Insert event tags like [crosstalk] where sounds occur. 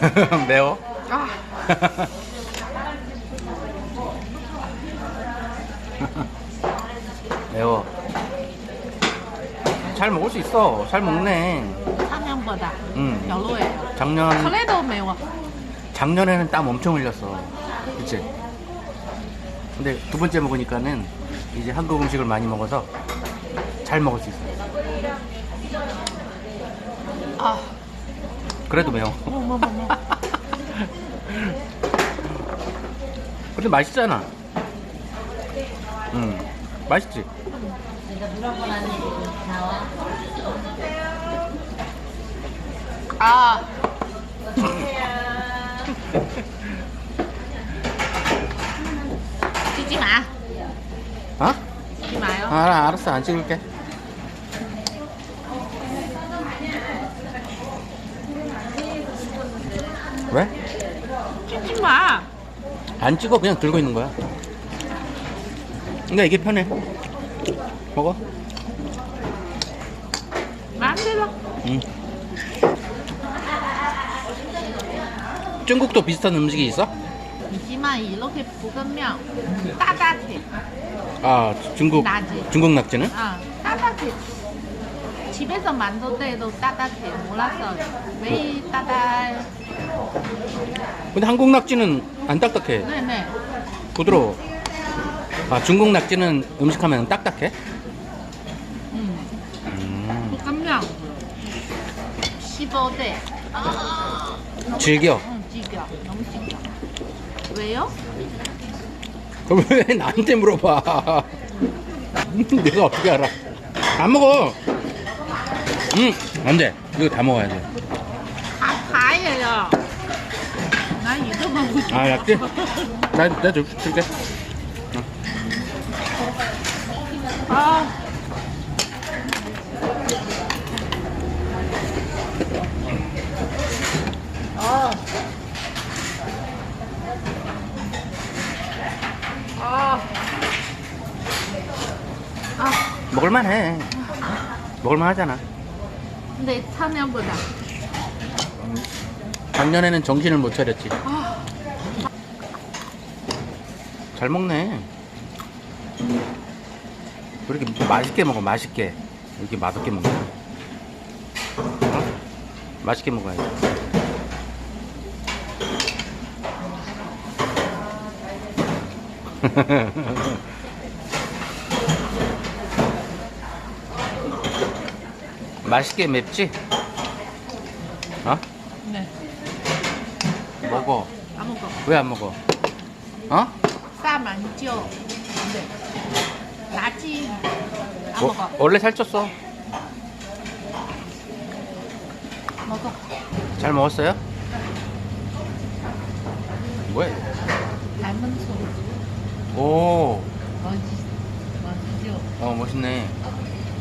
[laughs] 매워? 아, [laughs] 매워. 잘 먹을 수 있어. 잘 먹네. 한명보다 응. 별로예요. 작년 그래도 매워. 작년에는 땀 엄청 흘렸어. 그치? 근데 두 번째 먹으니까는 이제 한국 음식을 많이 먹어서 잘 먹을 수 있어. 아, 그래도 매워. 근데 맛있잖아. 응. 맛있지? 아. [laughs] 찍지 마. 어? 찍지 마요. 아, 알았어. 안 찍을게. 왜? 찍지 마. 안 찍어. 그냥 들고 있는 거야. 그러니까 이게 편해. 먹어. 마음대로. 응. 중국도 비슷한 음식이 있어? 하지만 이렇게 볶으면 따뜻해. 아, 중국. 나지. 중국 낙지는? 아, 따뜻해. 집에서 만들 때도 따뜻해. 몰랐어. 왜? 근데 한국 낙지는 안 딱딱해. 네네. 부드러워. 아, 중국 낙지는 음식하면 딱딱해? 음. 음. 볶으면 15대. 아, 즐겨. 응, 즐겨. 너무 즐겨. 왜요? 그럼 [laughs] 왜 나한테 물어봐? [laughs] 내가 어떻게 알아? 안 먹어. 응, 안 돼. 이거 다 먹어야 돼. 다 파예요. 나 이거 먹고 싶어. 아, 약지? 나, 내가 줄, 줄게. 아. 아. 아. 아. 먹을만 해. 먹을만 하잖아. 근데 참여보다. 작년에는 정신을 못 차렸지. 아. 잘 먹네. 왜 이렇게 맛있게 먹어, 맛있게. 이렇게 맛없게 먹냐? 어? 맛있게 먹어야지. [laughs] 맛있게 맵지? 어? 네. 먹어. 안 먹어. 왜 안 먹어? 어? 쌈 안 쪄. 네. 나지. 안 어, 먹어. 원래 살쪘어. 먹어. 잘 먹었어요? 뭐야? 닮은 소리. 오, 멋지, 멋지죠? 어 멋있네.